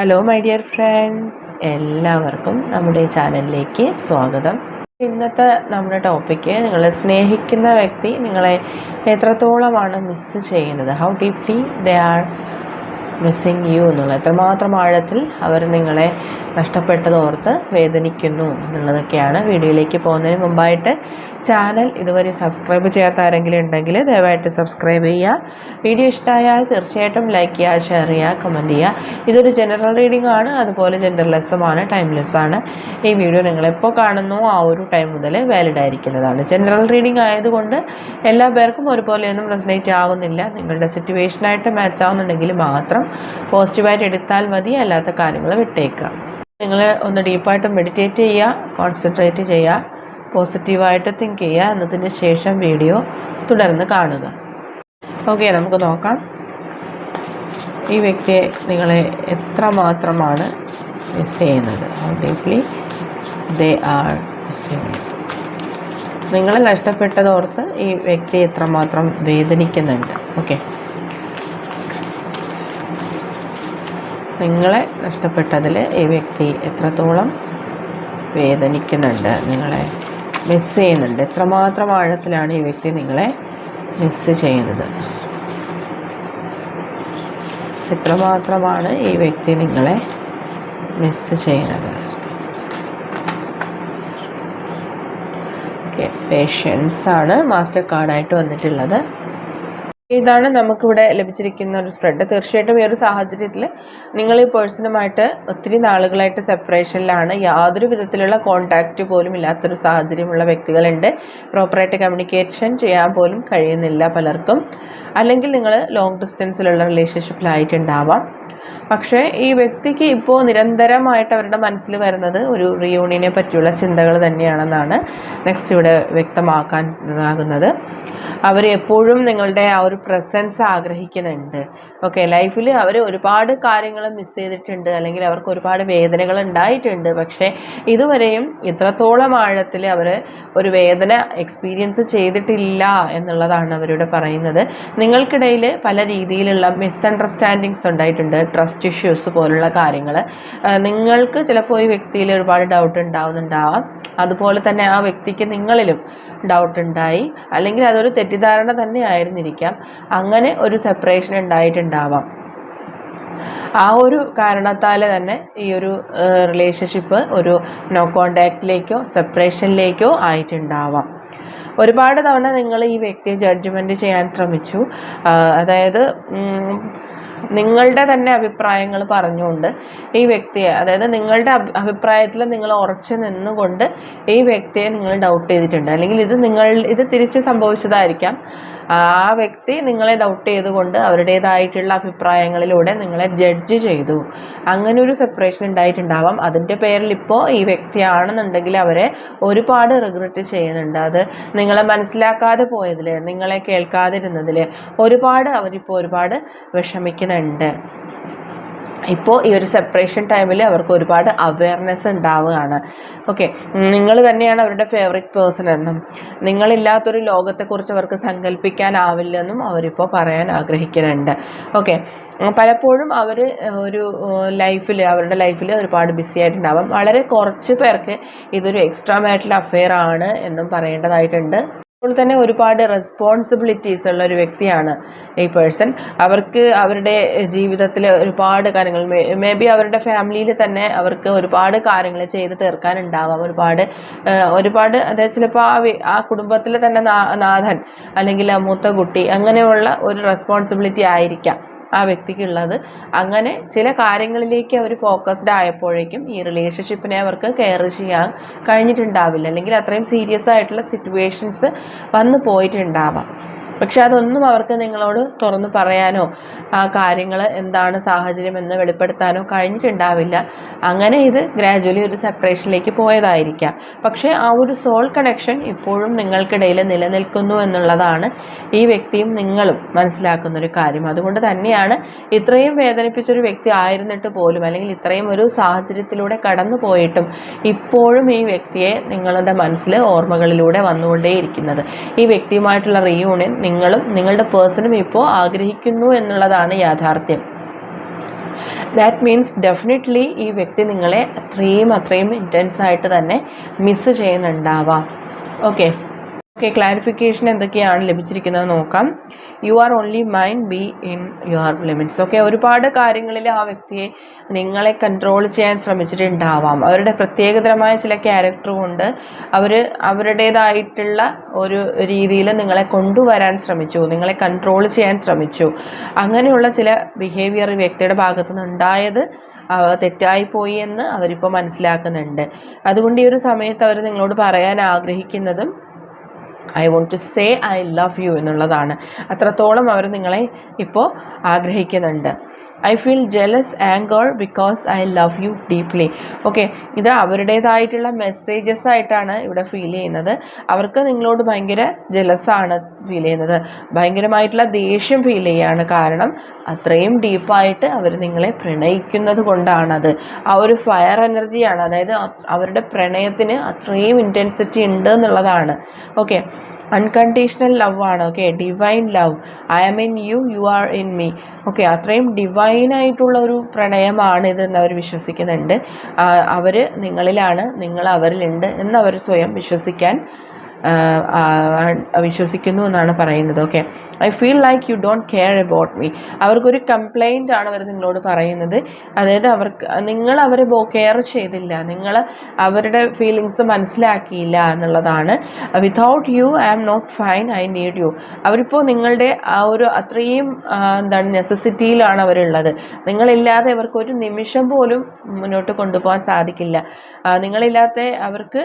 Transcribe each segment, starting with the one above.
Hello my dear friends എല്ലാവർക്കും നമ്മുടെ ചാനലിലേക്ക് സ്വാഗതം. ഇന്നത്തെ നമ്മുടെ ടോപ്പിക്ക് നിങ്ങൾ സ്നേഹിക്കുന്ന വ്യക്തി നിങ്ങളെ എത്രത്തോളമാണ് മിസ്സ് ചെയ്യുന്നത്? How deeply they are missing you എന്നുള്ളത് എത്രമാത്രം ആഴത്തിൽ അവർ നിങ്ങളെ നഷ്ടപ്പെട്ടതോർത്ത് വേദനിക്കുന്നു എന്നുള്ളതൊക്കെയാണ് വീഡിയോയിലേക്ക് പോകുന്നതിന് മുമ്പായിട്ട് ചാനൽ ഇതുവരെ സബ്സ്ക്രൈബ് ചെയ്യാത്ത ആരെങ്കിലും ഉണ്ടെങ്കിൽ ദയവായിട്ട് സബ്സ്ക്രൈബ് ചെയ്യുക. വീഡിയോ ഇഷ്ടമായാൽ തീർച്ചയായിട്ടും ലൈക്ക് ചെയ്യുക ഷെയർ ചെയ്യുക കമന്റ് ചെയ്യുക. ഇതൊരു ജനറൽ റീഡിംഗ് ആണ്. അതുപോലെ ജെൻഡർലെസ്സുമാണ് ടൈംലെസ് ആണ് ഈ വീഡിയോ നിങ്ങളെപ്പോൾ കാണുന്നു ആ ഒരു ടൈം മുതൽ വാലിഡ് ആയിരിക്കുന്നതാണ്. ജനറൽ റീഡിംഗ് ആയതുകൊണ്ട് എല്ലാ പേർക്കും ഒരുപോലെയൊന്നും റെസനേറ്റ് ആവുന്നില്ല. നിങ്ങളുടെ സിറ്റുവേഷനായിട്ട് മാച്ച് ആവുന്നുണ്ടെങ്കിൽ മാത്രം പോസിറ്റീവായിട്ട് എടുത്താൽ മതി. അല്ലാത്ത കാര്യങ്ങൾ വിട്ടേക്കുക. നിങ്ങൾ ഒന്ന് ഡീപ്പായിട്ട് മെഡിറ്റേറ്റ് ചെയ്യുക കോൺസെൻട്രേറ്റ് ചെയ്യുക. പോസിറ്റീവായിട്ട് തിങ്ക് ചെയ്യുക എന്നതിന് ശേഷം വീഡിയോ തുടർന്ന് കാണുക. ഓക്കെ നമുക്ക് നോക്കാം. ഈ വ്യക്തിയെ നിങ്ങളെ എത്രമാത്രമാണ് മിസ് ചെയ്യുന്നത്? ഡീപ്ലി ദേ ആർ മിസ്സിങ് നിങ്ങളെ നഷ്ടപ്പെട്ടതോർത്ത് ഈ വ്യക്തി എത്രമാത്രം വേദനിക്കുന്നുണ്ട്? ഓക്കെ നിങ്ങളെ നഷ്ടപ്പെട്ടതിൽ ഈ വ്യക്തി എത്രത്തോളം വേദനിക്കുന്നുണ്ട്? നിങ്ങളെ മിസ് ചെയ്യുന്നുണ്ട്. എത്രമാത്രം ആഴത്തിലാണ് ഈ വ്യക്തി നിങ്ങളെ മിസ് ചെയ്യുന്നത്? എത്രമാത്രമാണ് ഈ വ്യക്തി നിങ്ങളെ മിസ് ചെയ്യുന്നത്? പേഷ്യൻസ് ആണ്. മാസ്റ്റർ കാർഡായിട്ട് വന്നിട്ടുള്ളത്. ഇതാണ് നമുക്കിവിടെ ലഭിച്ചിരിക്കുന്ന ഒരു സ്പ്രെഡ് തീർച്ചയായിട്ടും ഈ ഒരു സാഹചര്യത്തിൽ നിങ്ങൾ ഈ പേഴ്സണുമായിട്ട് ഒത്തിരി നാളുകളായിട്ട് സെപ്പറേഷനിലാണ് യാതൊരു വിധത്തിലുള്ള കോണ്ടാക്റ്റ് പോലും ഇല്ലാത്തൊരു സാഹചര്യമുള്ള വ്യക്തികളുണ്ട്. പ്രോപ്പറായിട്ട് കമ്മ്യൂണിക്കേഷൻ ചെയ്യാൻ പോലും കഴിയുന്നില്ല പലർക്കും. അല്ലെങ്കിൽ നിങ്ങൾ ലോങ് ഡിസ്റ്റൻസിലുള്ള റിലേഷൻഷിപ്പിലായിട്ടുണ്ടാവാം പക്ഷേ ഈ വ്യക്തിക്ക് ഇപ്പോൾ നിരന്തരമായിട്ട് അവരുടെ മനസ്സിൽ വരുന്നത് ഒരു റിയൂണിയനെ പറ്റിയുള്ള ചിന്തകൾ തന്നെയാണെന്നാണ് നെക്സ്റ്റ് ഇവിടെ വ്യക്തമാക്കാൻ ആകുന്നത് അവർ എപ്പോഴും നിങ്ങളുടെ ആ ഒരു പ്രസൻസ് ആഗ്രഹിക്കുന്നുണ്ട്. ഓക്കെ ലൈഫിൽ അവർ ഒരുപാട് കാര്യങ്ങൾ മിസ് ചെയ്തിട്ടുണ്ട് അല്ലെങ്കിൽ അവർക്ക് ഒരുപാട് വേദനകൾ ഉണ്ടായിട്ടുണ്ട്. പക്ഷേ ഇതുവരെയും ഇത്രത്തോളം ആഴത്തിൽ അവർ ഒരു വേദന എക്സ്പീരിയൻസ് ചെയ്തിട്ടില്ല എന്നുള്ളതാണ് അവരോട് പറയുന്നത്. നിങ്ങൾക്കിടയിൽ പല രീതിയിലുള്ള മിസ്അണ്ടർസ്റ്റാൻഡിങ്സ് ഉണ്ടായിട്ടുണ്ട്. ട്രസ്റ്റ് ഇഷ്യൂസ് പോലുള്ള കാര്യങ്ങൾ. നിങ്ങൾക്ക് ചിലപ്പോൾ ഈ വ്യക്തിയിൽ ഒരുപാട് ഡൗട്ട് ഉണ്ടാവുന്നുണ്ടാവാം. അതുപോലെ തന്നെ ആ വ്യക്തിക്ക് നിങ്ങളിലും ഡൗട്ട് ഉണ്ടായി. അല്ലെങ്കിൽ അതൊരു തെറ്റിദ്ധാരണ തന്നെ ആയിരുന്നിരിക്കാം. അങ്ങനെ ഒരു സെപ്പറേഷൻ ഉണ്ടായിട്ടുണ്ടാവാം. ആ ഒരു കാരണത്താൽ തന്നെ ഈ ഒരു റിലേഷൻഷിപ്പ് ഒരു നോ കോണ്ടാക്റ്റിലേക്കോ സെപ്പറേഷനിലേക്കോ ആയിട്ടുണ്ടാവാം. ഒരുപാട് തവണ നിങ്ങൾ ഈ വ്യക്തിയെ ജഡ്ജ്മെന്റ് ചെയ്യാൻ ശ്രമിച്ചു. അതായത് നിങ്ങളുടെ തന്നെ അഭിപ്രായങ്ങൾ പറഞ്ഞുകൊണ്ട് ഈ വ്യക്തിയെ അതായത് നിങ്ങളുടെ അഭിപ്രായത്തിൽ നിങ്ങൾ ഉറച്ചു നിന്നുകൊണ്ട് ഈ വ്യക്തിയെ നിങ്ങൾ ഡൗട്ട് ചെയ്തിട്ടുണ്ട്. അല്ലെങ്കിൽ ഇത് നിങ്ങൾ ഇത് തിരിച്ച് സംഭവിച്ചതായിരിക്കാം. ആ വ്യക്തി നിങ്ങളെ ഡൗട്ട് ചെയ്തുകൊണ്ട് അവരുടേതായിട്ടുള്ള അഭിപ്രായങ്ങളിലൂടെ നിങ്ങളെ ജഡ്ജ് ചെയ്തു. അങ്ങനെ ഒരു സെപ്പറേഷൻ ഉണ്ടായിട്ടുണ്ടാവാം. അതിന്റെ പേരിൽ ഇപ്പോൾ ഈ വ്യക്തിയാണെന്നുണ്ടെങ്കിൽ അവരെ ഒരുപാട് റിഗ്രറ്റ് ചെയ്യുന്നുണ്ട്. അത് നിങ്ങളെ മനസ്സിലാക്കാതെ പോയതിൽ നിങ്ങളെ കേൾക്കാതിരുന്നതിൽ ഒരുപാട് അവരിപ്പോൾ ഒരുപാട് വിഷമിക്കുന്നുണ്ട്. ഇപ്പോൾ ഈ ഒരു സെപ്പറേഷൻ ടൈമിൽ അവർക്ക് ഒരുപാട് അവയർനെസ് ഉണ്ടാവുകയാണ്. ഓക്കെ നിങ്ങൾ തന്നെയാണ് അവരുടെ ഫേവറേറ്റ് പേഴ്സൺ എന്നും നിങ്ങളില്ലാത്തൊരു ലോകത്തെക്കുറിച്ച് അവർക്ക് സങ്കല്പിക്കാനാവില്ലെന്നും അവരിപ്പോൾ പറയാൻ ആഗ്രഹിക്കുന്നുണ്ട്. ഓക്കെ പലപ്പോഴും അവർ ഒരു ലൈഫിൽ അവരുടെ ലൈഫിൽ ഒരുപാട് ബിസി ആയിട്ടുണ്ടാവാം. വളരെ കുറച്ച് പേർക്ക് ഇതൊരു എക്സ്ട്രാ മാരിറ്റൽ അഫെയർ ആണ് എന്നും പറയേണ്ടതായിട്ടുണ്ട്. അപ്പോൾ തന്നെ ഒരുപാട് റെസ്പോൺസിബിലിറ്റീസ് ഉള്ള ഒരു വ്യക്തിയാണ് ഈ പേഴ്സൺ അവർക്ക് അവരുടെ ജീവിതത്തിൽ ഒരുപാട് കാര്യങ്ങൾ മേ ബി അവരുടെ ഫാമിലിയിൽ തന്നെ അവർക്ക് ഒരുപാട് കാര്യങ്ങൾ ചെയ്ത് തീർക്കാനുണ്ടാവാം. ഒരുപാട് ഒരുപാട് അതായത് ചിലപ്പോൾ ആ ആ കുടുംബത്തിൽ തന്നെ നാഥൻ അല്ലെങ്കിൽ മൂത്ത കുട്ടി അങ്ങനെയുള്ള ഒരു റെസ്പോൺസിബിലിറ്റി ആയിരിക്കാം. ആ വ്യക്തിക്കുള്ളത്. അങ്ങനെ ചില കാര്യങ്ങളിലേക്ക് അവർ ഫോക്കസ്ഡ് ആയപ്പോഴേക്കും ഈ റിലേഷൻഷിപ്പിനെ അവർക്ക് കെയർ ചെയ്യാൻ കഴിഞ്ഞിട്ടുണ്ടാവില്ല. അല്ലെങ്കിൽ അത്രയും സീരിയസ് ആയിട്ടുള്ള സിറ്റുവേഷൻസ് വന്നു പോയിട്ടുണ്ടാവാം. പക്ഷെ അതൊന്നും അവർക്ക് നിങ്ങളോട് തുറന്നു പറയാനോ ആ കാര്യങ്ങൾ എന്താണ് സാഹചര്യം എന്ന് വെളിപ്പെടുത്താനോ കഴിഞ്ഞിട്ടുണ്ടാവില്ല. അങ്ങനെ ഇത് ഗ്രാജുവലി ഒരു സെപ്പറേഷനിലേക്ക് പോയതായിരിക്കാം. പക്ഷേ ആ ഒരു സോൾ കണക്ഷൻ ഇപ്പോഴും നിങ്ങൾക്കിടയിൽ നിലനിൽക്കുന്നു എന്നുള്ളതാണ് ഈ വ്യക്തിയും നിങ്ങളും മനസ്സിലാക്കുന്ന ഒരു കാര്യം. അതുകൊണ്ട് തന്നെയാണ് ഇത്രയും വേദനിപ്പിച്ചൊരു വ്യക്തി ആയിരുന്നിട്ട് പോലും അല്ലെങ്കിൽ ഇത്രയും ഒരു സാഹചര്യത്തിലൂടെ കടന്നു പോയിട്ടും ഇപ്പോഴും ഈ വ്യക്തിയെ നിങ്ങളുടെ മനസ്സിൽ ഓർമ്മകളിലൂടെ വന്നുകൊണ്ടേയിരിക്കുന്നത്. ഈ വ്യക്തിയുമായിട്ടുള്ള റീയൂണിയൻ നിങ്ങളും നിങ്ങളുടെ പേഴ്സണും ഇപ്പോൾ ആഗ്രഹിക്കുന്നു എന്നുള്ളതാണ് യാഥാർത്ഥ്യം. ദാറ്റ് മീൻസ് ഡെഫിനറ്റ്ലി ഈ വ്യക്തി നിങ്ങളെ അത്രയും അത്രയും ഇന്റൻസായിട്ട് തന്നെ മിസ്സ് ചെയ്യുന്നുണ്ടാവാം. ഓക്കെ ഓക്കെ ക്ലാരിഫിക്കേഷൻ എന്തൊക്കെയാണ് ലഭിച്ചിരിക്കുന്നത് നോക്കാം. You are only mind be in your limits okay ഒരുപാട് കാര്യങ്ങളിൽ ആ വ്യക്തിയെ നിങ്ങളെ കൺട്രോൾ ചെയ്യാൻ ശ്രമിച്ചിട്ടുണ്ടാവാം. അവരുടെ പ്രത്യേകതരമായ ചില ക്യാരക്ടർ കൊണ്ട് അവർ അവരുടേതായിട്ടുള്ള ഒരു രീതിയിൽ നിങ്ങളെ കൊണ്ടുവരാൻ ശ്രമിച്ചു നിങ്ങളെ കൺട്രോൾ ചെയ്യാൻ ശ്രമിച്ചു. അങ്ങനെയുള്ള ചില ബിഹേവിയർ വ്യക്തിയുടെ ഭാഗത്തു നിന്നുണ്ടായത് തെറ്റായിപ്പോയി എന്ന് അവരിപ്പോൾ മനസ്സിലാക്കുന്നുണ്ട്. അതുകൊണ്ട് ഈ ഒരു സമയത്ത് അവർ നിങ്ങളോട് പറയാൻ ആഗ്രഹിക്കുന്നതും I want to say I love you എന്നുള്ളതാണ്. അത്രത്തോളം അവർ നിങ്ങളെ ഇപ്പോൾ ആഗ്രഹിക്കുന്നുണ്ട്. I feel jealous anger because I love you deeply okay ഇത് അവരുടേതായിട്ടുള്ള മെസ്സേജസ് ആയിട്ടാണ് ഇവിടെ ഫീൽ ചെയ്യുന്നത്. അവർക്ക് നിങ്ങളോട് ഭയങ്കര ജെലസാണ് ഫീൽ ചെയ്യുന്നത്. ഭയങ്കരമായിട്ടുള്ള ദേഷ്യം ഫീൽ ചെയ്യുകയാണ് കാരണം അത്രയും ഡീപ്പായിട്ട് അവർ നിങ്ങളെ പ്രണയിക്കുന്നത് കൊണ്ടാണത്. ആ ഒരു ഫയർ എനർജിയാണ് അതായത് അവരുടെ പ്രണയത്തിന് അത്രയും ഇന്റൻസിറ്റി ഉണ്ട് എന്നുള്ളതാണ്. ഓക്കെ അൺകണ്ടീഷണൽ ലവ് ആണ് okay divine love I'm in you you are in me okay അത്രയും ഡിവൈനായിട്ടുള്ള ഒരു പ്രണയമാണ് ഇതെന്ന് അവർ വിശ്വസിക്കുന്നുണ്ട്. അവർ നിങ്ങളിലാണ് നിങ്ങൾ അവരിലുണ്ട് എന്നവർ സ്വയം വിശ്വസിക്കാൻ വിശ്വസിക്കുന്നു എന്നാണ് പറയുന്നത്. Okay I feel like you don't care about me അവർക്കൊരു കംപ്ലൈന്റ് ആണ് അവർ നിങ്ങളോട് പറയുന്നത്. അതായത് അവർക്ക് നിങ്ങൾ അവരെ കെയർ ചെയ്തില്ല. നിങ്ങൾ അവരുടെ ഫീലിങ്സ് മനസ്സിലാക്കിയില്ല എന്നുള്ളതാണ്. Without you I am not fine I need you അവരിപ്പോൾ നിങ്ങളുടെ ആ ഒരു അത്രയും എന്താണ് നെസസിറ്റിയിലാണ് അവരുള്ളത്. നിങ്ങളില്ലാതെ അവർക്ക് ഒരു നിമിഷം പോലും മുന്നോട്ട് കൊണ്ടുപോകാൻ സാധിക്കില്ല. നിങ്ങളില്ലാത്ത അവർക്ക്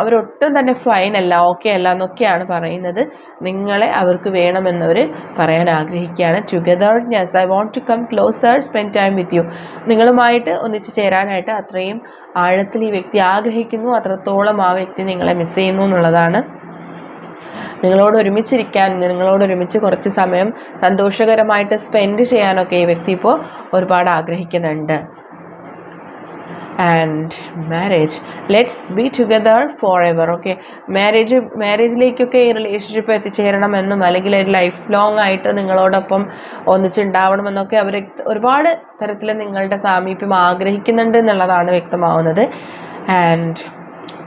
അവരൊട്ടും തന്നെ ഫൈൻ അല്ല ഓക്കെ അല്ല എന്നൊക്കെയാണ് പറയുന്നത്. നിങ്ങളെ അവർക്ക് വേണമെന്നവർ പറയാൻ ആഗ്രഹിക്കുകയാണ്. Together yes I want to come closer spend time with you നിങ്ങളുമായിട്ട് ഒന്നിച്ച് ചേരാനായിട്ട് അത്രയും ആഴത്തിൽ ഈ വ്യക്തി ആഗ്രഹിക്കുന്നു. അത്രത്തോളം ആ വ്യക്തി നിങ്ങളെ മിസ് ചെയ്യുന്നു എന്നുള്ളതാണ്. നിങ്ങളോട് ഒരുമിച്ചിരിക്കാൻ നിങ്ങളോട് ഒരുമിച്ച് കുറച്ച് സമയം സന്തോഷകരമായിട്ട് സ്പെൻഡ് ചെയ്യാനൊക്കെ ഈ വ്യക്തി ഇപ്പോൾ ഒരുപാട് ആഗ്രഹിക്കുന്നുണ്ട്. And marriage let's be together forever okay marriage മാരേജിലേക്കൊക്കെ ഈ റിലേഷൻഷിപ്പ് എത്തിച്ചേരണമെന്നും അല്ലെങ്കിൽ ഒരു ലൈഫ് ലോങ് ആയിട്ട് നിങ്ങളോടൊപ്പം ഒന്നിച്ചുണ്ടാവണമെന്നൊക്കെ അവർ ഒരുപാട് തരത്തിൽ നിങ്ങളുടെ സാമീപ്യം ആഗ്രഹിക്കുന്നുണ്ട് എന്നുള്ളതാണ് വ്യക്തമാവുന്നത്. And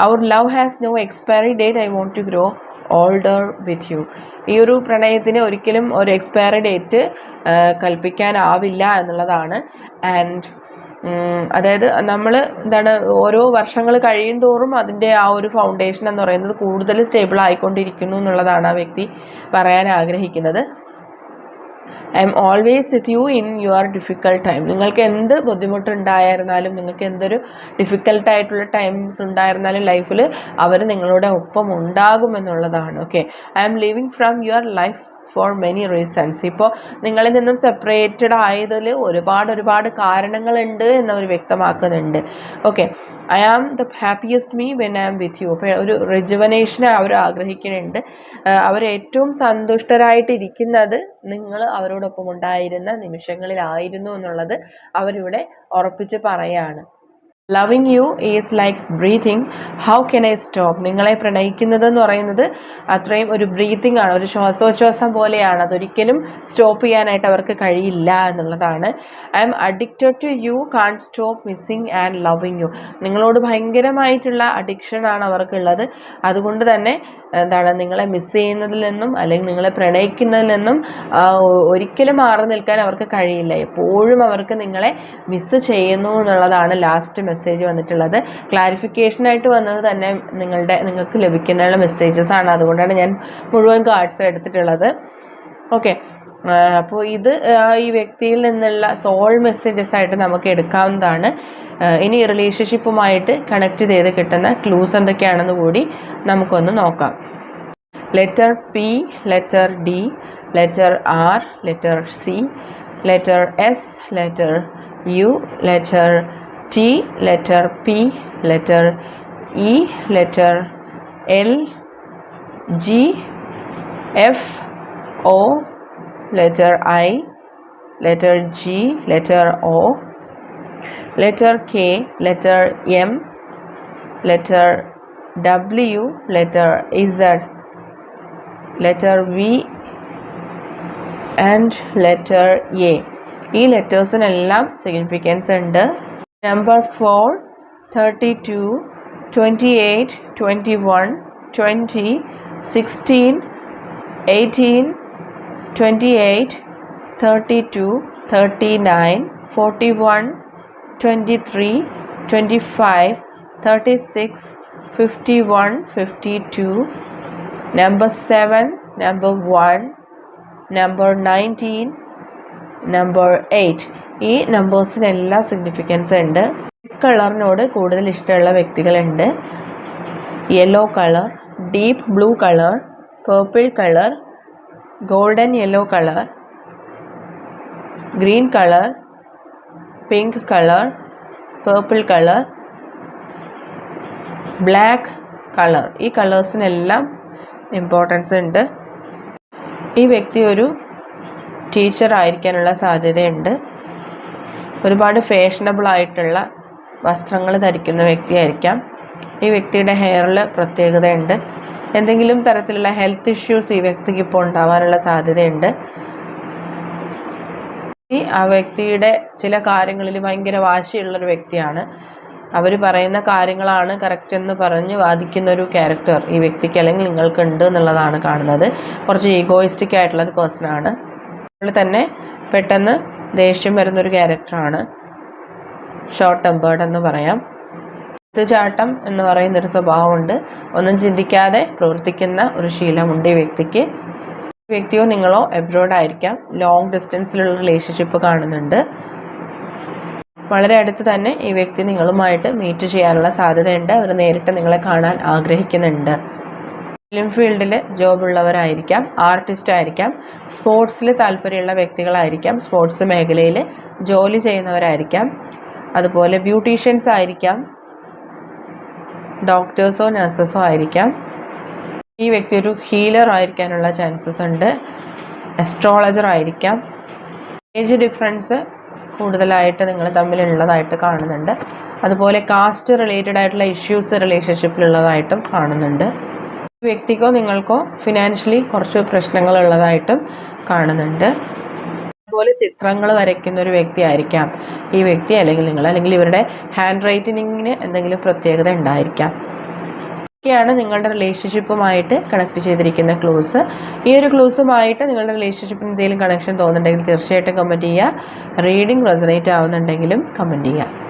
our love has no expiry date I want to grow older with you ഈ ഒരു പ്രണയത്തിന് ഒരിക്കലും ഒരു എക്സ്പയറി ഡേറ്റ് കൽപ്പിക്കാനാവില്ല എന്നുള്ളതാണ്. ആൻഡ് അതായത് നമ്മൾ എന്താണ് ഓരോ വർഷങ്ങൾ കഴിയും തോറും അതിന്റെ ആ ഒരു ഫൗണ്ടേഷൻ എന്ന് പറയുന്നത് കൂടുതൽ സ്റ്റേബിൾ ആയിക്കൊണ്ടിരിക്കുന്നു എന്നുള്ളതാണ് ആ വ്യക്തി പറയാൻ ആഗ്രഹിക്കുന്നത്. I'm always with you in your difficult time നിങ്ങൾക്ക് എന്ത് ബുദ്ധിമുട്ടുണ്ടായിരുന്നാലും നിങ്ങൾക്ക് എന്തൊരു ഡിഫിക്കൽട്ടായിട്ടുള്ള ടൈംസ് ഉണ്ടായിരുന്നാലും ലൈഫിൽ അവർ നിങ്ങളുടെ ഒപ്പം ഉണ്ടാകുമെന്നുള്ളതാണ് okay I'm living from your life for many reasons ഇപ്പോൾ നിങ്ങളിൽ നിന്നും സെപ്പറേറ്റഡ് ആയതിൽ ഒരുപാട് ഒരുപാട് കാരണങ്ങളുണ്ട് എന്നവർ വ്യക്തമാക്കുന്നുണ്ട്. Okay I am the happiest me when I am with you അപ്പോൾ ഒരു റിജുവനേഷൻ അവർ ആഗ്രഹിക്കുന്നുണ്ട്. അവർ ഏറ്റവും സന്തുഷ്ടരായിട്ടിരിക്കുന്നത് നിങ്ങൾ അവരോടൊപ്പം ഉണ്ടായിരുന്ന നിമിഷങ്ങളിലായിരുന്നു എന്നുള്ളത് അവരിവിടെ ഉറപ്പിച്ച് പറയാണ്. Loving you is like breathing how can I stop നിങ്ങളെ പ്രണയിക്കുന്നത് എന്ന് പറയുന്നത് അത്രയും ഒരു ബ്രീതിങ് ആണ്. ഒരു ശ്വാസോച്ഛ്വാസം പോലെയാണ്. അതൊരിക്കലും സ്റ്റോപ്പ് ചെയ്യാനായിട്ട് അവർക്ക് കഴിയില്ല എന്നുള്ളതാണ്. I am addicted to you can't stop missing and loving you നിങ്ങളോട് ഭയങ്കരമായിട്ടുള്ള അഡിക്ഷനാണ് അവർക്കുള്ളത്. അതുകൊണ്ട് തന്നെ എന്താണ് നിങ്ങളെ മിസ് ചെയ്യുന്നതിൽ നിന്നും അല്ലെങ്കിൽ നിങ്ങളെ പ്രണയിക്കുന്നതിൽ നിന്നും ഒരിക്കലും മാറി നിൽക്കാൻ അവർക്ക് കഴിയില്ല. എപ്പോഴും അവർക്ക് നിങ്ങളെ മിസ് ചെയ്യുന്നു എന്നുള്ളതാണ് ലാസ്റ്റ് മെസ്സേജ് വന്നിട്ടുള്ളത്. ക്ലാരിഫിക്കേഷനായിട്ട് വന്നത് തന്നെ നിങ്ങളുടെ നിങ്ങൾക്ക് ലഭിക്കുന്ന മെസ്സേജസ് ആണ്. അതുകൊണ്ടാണ് ഞാൻ മുഴുവൻ കാർഡ്സ് എടുത്തിട്ടുള്ളത്. ഓക്കെ അപ്പോൾ ഇത് ഈ വ്യക്തിയിൽ നിന്നുള്ള സോൾ മെസ്സേജസ് ആയിട്ട് നമുക്ക് എടുക്കാവുന്നതാണ്. ഇനി റിലേഷൻഷിപ്പുമായിട്ട് കണക്ട് ചെയ്ത് കിട്ടുന്ന ക്ലൂസ് എന്തൊക്കെയാണെന്ന് കൂടി നമുക്കൊന്ന് നോക്കാം. Letter P letter D letter R letter C letter S letter U letter T letter P letter E letter L G F O letter I, letter G, letter O, letter K, letter M, letter W, letter Z, letter V and letter A. ഈ ലെറ്റേഴ്സിനെല്ലാം significance ഉണ്ട് number 4 32 28 21 20 16 18 28 32 39 41 23 25 36 51 52 number 7 number 1 number 19 number 8 ഈ നമ്പേഴ്സിന് എല്ലാ significance ഉണ്ട്. കളറിനോട് കൂടുതൽ ഇഷ്ടമുള്ള വ്യക്തികളുണ്ട്. Yellow colour deep blue colour purple colour golden yellow colour green colour pink colour purple colour black colour ഈ കളേഴ്സിനെല്ലാം ഇമ്പോർട്ടൻസ് ഉണ്ട്. ഈ വ്യക്തി ഒരു ടീച്ചർ ആയിരിക്കാനുള്ള സാധ്യതയുണ്ട്. ഒരുപാട് ഫാഷനബിൾ ആയിട്ടുള്ള വസ്ത്രങ്ങൾ ധരിക്കുന്ന വ്യക്തിയായിരിക്കാം. ഈ വ്യക്തിയുടെ ഹെയറിൽ പ്രത്യേകതയുണ്ട്. എന്തെങ്കിലും തരത്തിലുള്ള ഹെൽത്ത് ഇഷ്യൂസ് ഈ വ്യക്തിക്ക് ഇപ്പോൾ ഉണ്ടാവാനുള്ള സാധ്യതയുണ്ട്. ഈ ആ വ്യക്തിയുടെ ചില കാര്യങ്ങളിൽ ഭയങ്കര വാശിയുള്ളൊരു വ്യക്തിയാണ്. അവർ പറയുന്ന കാര്യങ്ങളാണ് കറക്റ്റ് എന്ന് പറഞ്ഞ് വാദിക്കുന്ന ഒരു ക്യാരക്ടർ ഈ വ്യക്തിക്ക് അല്ലെങ്കിൽ നിങ്ങൾക്ക് ഉണ്ട് എന്നുള്ളതാണ് കാണുന്നത്. കുറച്ച് ഈഗോയിസ്റ്റിക് ആയിട്ടുള്ള ഒരു പേഴ്സണാണ് അതുപോലെ തന്നെ പെട്ടെന്ന് ദേഷ്യം വരുന്നൊരു ക്യാരക്ടറാണ്. ഷോർട്ട് ടെമ്പേർഡ് എന്ന് പറയാം. ചാട്ടം എന്ന് പറയുന്നൊരു സ്വഭാവമുണ്ട്. ഒന്നും ചിന്തിക്കാതെ പ്രവർത്തിക്കുന്ന ഒരു ശീലമുണ്ട് ഈ വ്യക്തിക്ക്. വ്യക്തിയോ നിങ്ങളോ എബ്രോഡ് ആയിരിക്കാം. ലോങ് ഡിസ്റ്റൻസിലുള്ള റിലേഷൻഷിപ്പ് കാണുന്നുണ്ട്. വളരെ അടുത്ത് തന്നെ ഈ വ്യക്തി നിങ്ങളുമായിട്ട് മീറ്റ് ചെയ്യാനുള്ള സാധ്യതയുണ്ട്. അവർ നേരിട്ട് നിങ്ങളെ കാണാൻ ആഗ്രഹിക്കുന്നുണ്ട്. ഫിലിം ഫീൽഡിൽ ജോബ് ഉള്ളവരായിരിക്കാം ആർട്ടിസ്റ്റ് ആയിരിക്കാം സ്പോർട്സിൽ താല്പര്യമുള്ള വ്യക്തികളായിരിക്കാം സ്പോർട്സ് മേഖലയിൽ ജോലി ചെയ്യുന്നവരായിരിക്കാം അതുപോലെ ബ്യൂട്ടീഷ്യൻസ് ആയിരിക്കാം ഡോക്ടേഴ്സോ നഴ്സസോ ആയിരിക്കാം. ഈ വ്യക്തി ഒരു ഹീലർ ആയിരിക്കാനുള്ള ചാൻസസ് ഉണ്ട് അസ്ട്രോളജർ ആയിരിക്കാം. ഏജ് ഡിഫറൻസ് കൂടുതലായിട്ട് നിങ്ങൾ തമ്മിലുള്ളതായിട്ട് കാണുന്നുണ്ട്. അതുപോലെ കാസ്റ്റ് റിലേറ്റഡ് ആയിട്ടുള്ള ഇഷ്യൂസ് റിലേഷൻഷിപ്പിലുള്ളതായിട്ടും കാണുന്നുണ്ട്. വ്യക്തിക്കോ നിങ്ങൾക്കോ ഫിനാൻഷ്യലി കുറച്ച് പ്രശ്നങ്ങൾ ഉള്ളതായിട്ടും കാണുന്നുണ്ട്. അതുപോലെ ചിത്രങ്ങൾ വരയ്ക്കുന്ന ഒരു വ്യക്തി ആയിരിക്കാം ഈ വ്യക്തി അല്ലെങ്കിൽ നിങ്ങൾ അല്ലെങ്കിൽ ഇവരുടെ ഹാൻഡ് റൈറ്റിങ്ങിന് എന്തെങ്കിലും പ്രത്യേകത ഉണ്ടായിരിക്കാം. ഒക്കെയാണ് നിങ്ങളുടെ റിലേഷൻഷിപ്പുമായിട്ട് കണക്ട് ചെയ്തിരിക്കുന്ന ക്ലൂസ് ഈ ഒരു ക്ലൂസുമായിട്ട് നിങ്ങളുടെ റിലേഷൻഷിപ്പിന് എന്തെങ്കിലും കണക്ഷൻ തോന്നുന്നുണ്ടെങ്കിൽ തീർച്ചയായിട്ടും കമന്റ് ചെയ്യുക. റീഡിംഗ് റെസനേറ്റ് ആവുന്നുണ്ടെങ്കിലും കമന്റ് ചെയ്യുക.